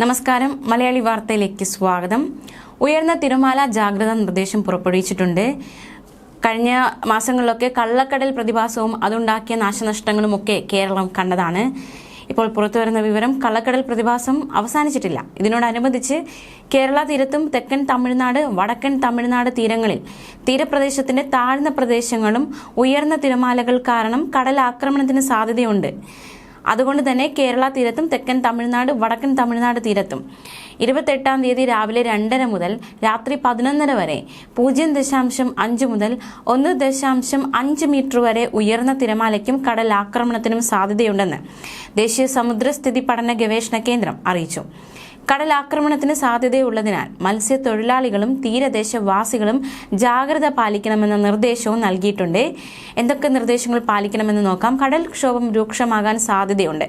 നമസ്കാരം. മലയാളി വാർത്തയിലേക്ക് സ്വാഗതം. ഉയർന്ന തിരുമാല ജാഗ്രതാ നിർദ്ദേശം പുറപ്പെടുവിച്ചിട്ടുണ്ട്. കഴിഞ്ഞ മാസങ്ങളിലൊക്കെ കള്ളക്കടൽ പ്രതിഭാസവും അതുണ്ടാക്കിയ നാശനഷ്ടങ്ങളും ഒക്കെ കേരളം കണ്ടതാണ്. ഇപ്പോൾ പുറത്തുവരുന്ന വിവരം കള്ളക്കടൽ പ്രതിഭാസം അവസാനിച്ചിട്ടില്ല. ഇതിനോടനുബന്ധിച്ച് കേരള തീരത്തും തെക്കൻ തമിഴ്നാട് വടക്കൻ തമിഴ്നാട് തീരങ്ങളിൽ തീരപ്രദേശത്തിന്റെ താഴ്ന്ന പ്രദേശങ്ങളും ഉയർന്ന തിരമാലകൾ കാരണം കടൽ ആക്രമണത്തിന് സാധ്യതയുണ്ട്. അതുകൊണ്ട് തന്നെ കേരള തീരത്തും തെക്കൻ തമിഴ്നാട് വടക്കൻ തമിഴ്നാട് തീരത്തും. ഇരുപത്തെട്ടാം തീയതി രാവിലെ രണ്ടര മുതൽ രാത്രി പതിനൊന്നര വരെ പൂജ്യം ദശാംശം അഞ്ച് മുതൽ ഒന്ന് ദശാംശം അഞ്ച് മീറ്റർ വരെ ഉയർന്ന തിരമാലയ്ക്കും കടൽ ആക്രമണത്തിനും സാധ്യതയുണ്ടെന്ന് ദേശീയ സമുദ്രസ്ഥിതി പഠന ഗവേഷണ കേന്ദ്രം അറിയിച്ചു. കടലാക്രമണത്തിന് സാധ്യതയുള്ളതിനാൽ മത്സ്യത്തൊഴിലാളികളും തീരദേശവാസികളും ജാഗ്രത പാലിക്കണമെന്ന നിർദ്ദേശവും നൽകിയിട്ടുണ്ട്. എന്തൊക്കെ നിർദ്ദേശങ്ങൾ പാലിക്കണമെന്ന് നോക്കാം. കടൽക്ഷോഭം രൂക്ഷമാകാൻ സാധ്യതയുണ്ട്.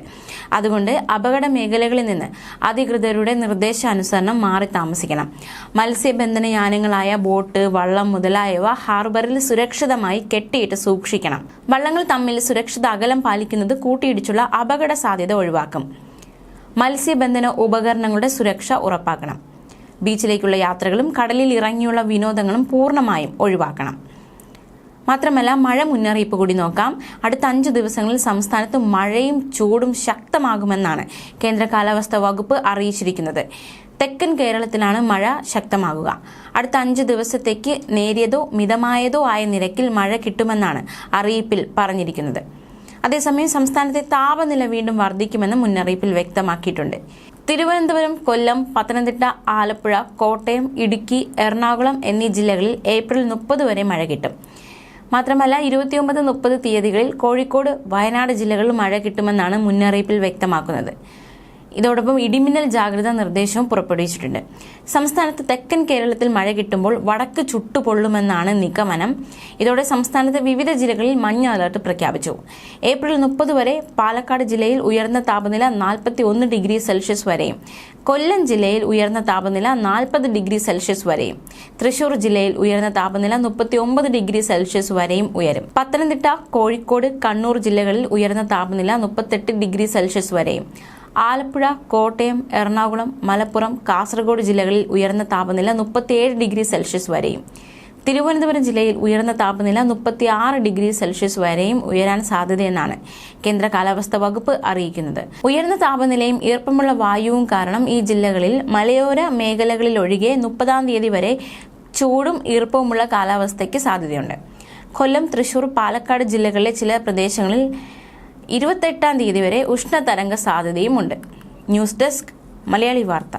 അതുകൊണ്ട് അപകട മേഖലകളിൽ നിന്ന് അധികൃതരുടെ നിർദ്ദേശാനുസരണം മാറി താമസിക്കണം. മത്സ്യബന്ധന യാനങ്ങളായ ബോട്ട് വള്ളം മുതലായവ ഹാർബറിൽ സുരക്ഷിതമായി കെട്ടിയിട്ട് സൂക്ഷിക്കണം. വള്ളങ്ങൾ തമ്മിൽ സുരക്ഷിത അകലം പാലിക്കുന്നത് കൂട്ടിയിടിച്ചുള്ള അപകട സാധ്യത ഒഴിവാക്കും. മത്സ്യബന്ധന ഉപകരണങ്ങളുടെ സുരക്ഷ ഉറപ്പാക്കണം. ബീച്ചിലേക്കുള്ള യാത്രകളും കടലിൽ ഇറങ്ങിയുള്ള വിനോദങ്ങളും പൂർണമായും ഒഴിവാക്കണം. മാത്രമല്ല മഴ മുന്നറിയിപ്പ് കൂടി നോക്കാം. അടുത്ത അഞ്ച് ദിവസങ്ങളിൽ സംസ്ഥാനത്ത് മഴയും ചൂടും ശക്തമാകുമെന്നാണ് കേന്ദ്ര കാലാവസ്ഥാ വകുപ്പ് അറിയിച്ചിരിക്കുന്നത്. തെക്കൻ കേരളത്തിലാണ് മഴ ശക്തമാകുക. അടുത്ത അഞ്ച് ദിവസത്തേക്ക് നേരിയതോ മിതമായതോ ആയ നിരക്കിൽ മഴ കിട്ടുമെന്നാണ് അറിയിപ്പിൽ പറഞ്ഞിരിക്കുന്നത്. അതേസമയം സംസ്ഥാനത്തെ താപനില വീണ്ടും വർദ്ധിക്കുമെന്ന് മുന്നറിയിപ്പിൽ വ്യക്തമാക്കിയിട്ടുണ്ട്. തിരുവനന്തപുരം കൊല്ലം പത്തനംതിട്ട ആലപ്പുഴ കോട്ടയം ഇടുക്കി എറണാകുളം എന്നീ ജില്ലകളിൽ ഏപ്രിൽ മുപ്പത് വരെ മഴ കിട്ടും. മാത്രമല്ല ഇരുപത്തിയൊമ്പത് മുപ്പത് തീയതികളിൽ കോഴിക്കോട് വയനാട് ജില്ലകളിൽ മഴ കിട്ടുമെന്നാണ് മുന്നറിയിപ്പിൽ വ്യക്തമാക്കുന്നത്. ഇതോടൊപ്പം ഇടിമിന്നൽ ജാഗ്രതാ നിർദ്ദേശവും പുറപ്പെടുവിച്ചിട്ടുണ്ട്. സംസ്ഥാനത്ത് തെക്കൻ കേരളത്തിൽ മഴ കിട്ടുമ്പോൾ വടക്ക് ചുട്ടുപൊള്ളുമെന്നാണ് നിഗമനം. ഇതോടെ സംസ്ഥാനത്തെ വിവിധ ജില്ലകളിൽ മഞ്ഞ അലർട്ട് പ്രഖ്യാപിച്ചു. ഏപ്രിൽ മുപ്പത് വരെ പാലക്കാട് ജില്ലയിൽ ഉയർന്ന താപനില നാൽപ്പത്തി ഒന്ന് ഡിഗ്രി സെൽഷ്യസ് വരെയും കൊല്ലം ജില്ലയിൽ ഉയർന്ന താപനില നാൽപ്പത് ഡിഗ്രി സെൽഷ്യസ് വരെയും തൃശൂർ ജില്ലയിൽ ഉയർന്ന താപനില മുപ്പത്തി ഒമ്പത് ഡിഗ്രി സെൽഷ്യസ് വരെയും ഉയരും. പത്തനംതിട്ട കോഴിക്കോട് കണ്ണൂർ ജില്ലകളിൽ ഉയർന്ന താപനില മുപ്പത്തെട്ട് ഡിഗ്രി സെൽഷ്യസ് വരെയും ആലപ്പുഴ കോട്ടയം എറണാകുളം മലപ്പുറം കാസർഗോഡ് ജില്ലകളിൽ ഉയർന്ന താപനില മുപ്പത്തിയേഴ് ഡിഗ്രി സെൽഷ്യസ് വരെയും. തിരുവനന്തപുരം ജില്ലയിൽ ഉയർന്ന താപനില മുപ്പത്തി ആറ് ഡിഗ്രി സെൽഷ്യസ് വരെയും ഉയരാൻ സാധ്യതയെന്നാണ് കേന്ദ്ര കാലാവസ്ഥാ വകുപ്പ് അറിയിക്കുന്നത്. ഉയർന്ന താപനിലയും ഈർപ്പമുള്ള വായുവും കാരണം ഈ ജില്ലകളിൽ മലയോര മേഖലകളിലൊഴികെ മുപ്പതാം തീയതി വരെ ചൂടും ഈർപ്പവുമുള്ള കാലാവസ്ഥയ്ക്ക് സാധ്യതയുണ്ട്. കൊല്ലം തൃശൂർ പാലക്കാട് ജില്ലകളിലെ ചില പ്രദേശങ്ങളിൽ ഇരുപത്തെട്ടാം തീയതി വരെ ഉഷ്ണതരംഗ സാധ്യതയുമുണ്ട്. News desk Malayali Vartha.